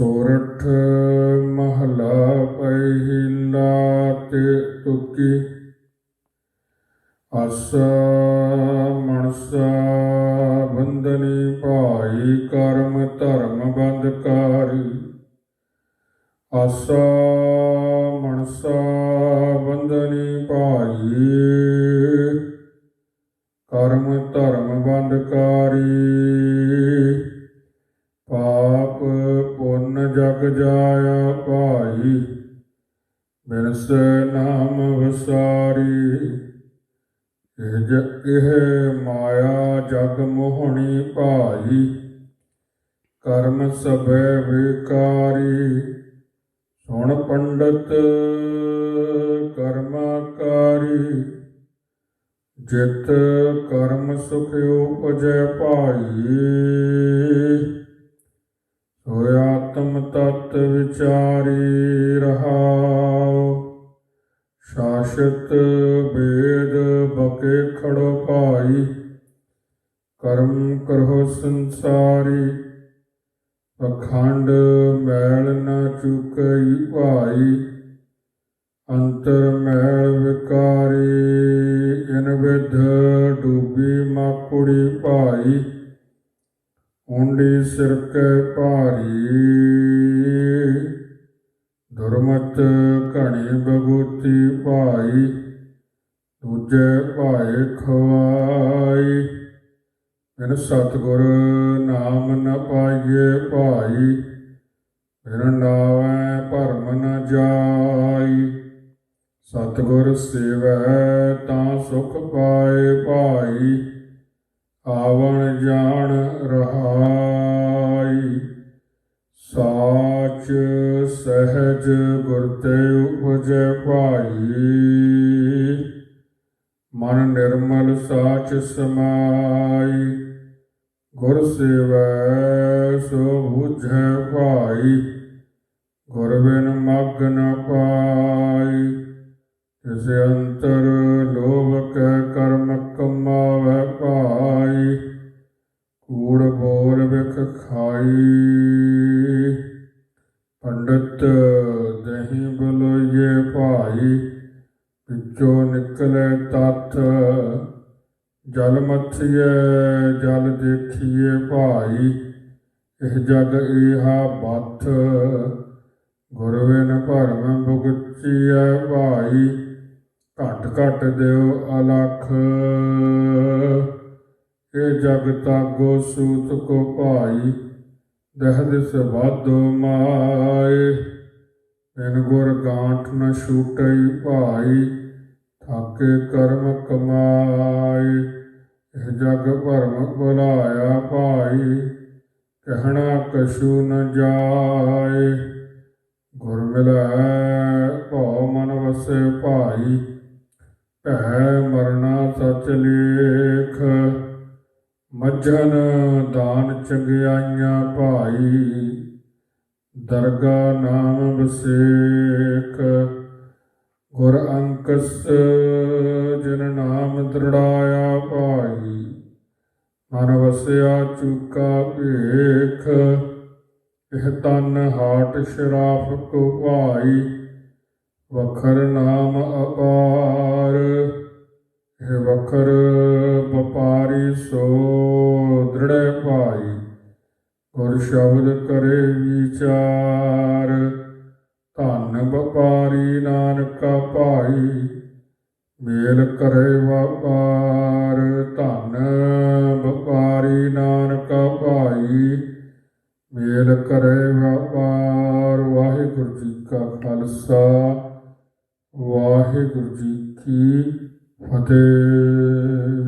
ਸੋਰਠ ਮਹਲਾ ਪਹਿਲਾ ਤੇ ਤੁਕੀ। ਆਸਾ ਮਨਸਾ ਬੰਦਨੀ ਭਾਈ, ਕਰਮ ਧਰਮ ਬੰਦਕਾਰੀ ਆਸਾ ਮਨਸਾ ਬੰਦਨੀ ਭਾਈ, ਕਰਮ ਧਰਮ ਬੰਦਕਾਰੀ ਪਾਪ ਜਗ ਜਾਇਆ ਭਾਈ, ਬਿਨਸ ਨਾਮ ਵਸਾਰੀ। ਇਹ ਮਾਇਆ ਜਗ ਮੋਹਣੀ ਭਾਈ, ਕਰਮ ਸਭੈ ਵਿਕਾਰੀ। ਸੁਣ ਪੰਡਤ ਕਰਮਾਕਾਰੀ ਜਿਤ ਕਰਮ ਸੁਖ ਉਪਜੈ ਭਾਈ। ਆਤਮ ਵਿਚਾਰੀ ਰਹਾਉ, ਸ਼ਾਸਤ ਬੇਦ ਬਕੇ ਖੜੋ ਭਾਈ, ਕਰਮ ਕਰੋ ਸੰਸਾਰੀ, ਅਖੰਡ ਮੈਲ ਨਾ ਚੁਕਈ ਭਾਈ, ਅੰਤਰ ਮੈਲ ਵਿਕਾਰੀ, ਇਨ ਵਿਧ ਡੂਬੀ ਮਾਕੁੜੀ ਭਾਈ, ਉਂਡੀ ਸਿਰ ਕੈ ਭਾਰੀ। ਗੁਰਮਤ ਘਣੀ ਬਗੂਤੀ ਭਾਈ, ਦੂਜੇ ਭਾਏ ਖਵਾਈ। ਬਿਨ ਸਤਗੁਰ ਨਾਮ ਨ ਪਾਈਏ ਭਾਈ, ਬਿਨ ਨਾਵੈ ਭਰਮ ਨ ਜਾਈ। ਸਤਗੁਰ ਸੇਵੈ ਤਾਂ ਸੁਖ ਪਾਏ ਭਾਈ, ਆਵਣ ਜਾਣ ਰਹਾਈ। ਸਾਚ ਸਹਿਜ ਗੁਰ ਤੇ ਉਪਜੈ ਭਾਈ। ਮਨ ਨਿਰਮਲ ਸਾਚ ਸਮਾਈ, ਗੁਰ ਸੇਵੈ ਸੋ ਬੁਝੈ ਭਾਈ। ਗੁਰ ਬਿਨ ਮਗ ਨ ਪਾਈ, ਤਿਸ ਅੰਤਰ ਲੋਭ ਕੈ ਕਰਮ ਕਮਾਵੈ ਭਾਈ। ਕੂੜ ਬੋਲ ਵਿਖ ਖਾਈ। ਪੰਡਤ ਦਹੀਂ ਬਲੋਏ ਭਾਈ, ਵਿੱਚੋਂ ਨਿਕਲੇ ਤਤ ਜਲ ਮਥਿਏ, ਜਲ ਦੇਖੀਏ ਭਾਈ, ਇਹ ਜਗ ਏਹਾ ਬਥ। ਗੁਰਵੇਨ ਭਰਮ ਭੁਗਤੀਐ ਭਾਈ, ਘਟ ਘਟ ਦਿਓ ਅਲਖ। ਇਹ ਜਗ ਤਾਗੋ ਸੂਤ ਕੋ ਭਾਈ ਦਹ ਦਿਸ ਮਾਏ ਬਿਨ ਗੁਰ ਗਾਂਠ ਨ ਛੂਟਈ ਭਾਈ, ਥਾਕੇ ਕਰਮ ਕਮਾਏ। ਇਹ ਜਗ ਭਰਮ ਭੁਲਾਇਆ ਭਾਈ, ਕਹਿਣਾ ਕਛੂ ਨ ਜਾਏ। ਗੁਰ ਮਿਲੈ, ਭਉ ਮਨ ਵਸੇ ਭਾਈ, ਭੈ ਮਰਨਾ ਸਚ ਲੇਖ ਮੱਝਨ ਦਾਨ ਚੰਗਿਆਈਆਂ ਭਾਈ, ਦਰਗਾ ਨਾਮ ਬਸੇਖ ਗੁਰ ਅੰਕਸ, ਜਿਨ ਨਾਮ ਦ੍ਰਿੜਾਇਆ ਭਾਈ, ਮਨ ਵਸਿਆ ਚੁਕਾ ਭੇਖ। ਇਹ ਤਨ ਹਾਟ ਸ਼ਰਾਫ ਕੋ ਭਾਈ, ਵਖਰ ਨਾਮ ਅਪਾਰ। ਇਹ ਵਖਰ ਵਪਾਰੀ ਸੋ ਸ਼ਬਦ ਕਰੇ ਵਿਚਾਰ। ਧਨ ਵਪਾਰੀ ਨਾਨਕਾ ਭਾਈ, ਮੇਲ ਕਰੇ ਵਪਾਰ। ਧਨ ਵਪਾਰੀ ਨਾਨਕਾ ਭਾਈ, ਮੇਲ ਕਰੇ ਵਪਾਰ। ਵਾਹਿਗੁਰੂ ਜੀ ਕਾ ਖਾਲਸਾ, ਵਾਹਿਗੁਰੂ ਜੀ ਕੀ ਫਤਿਹ।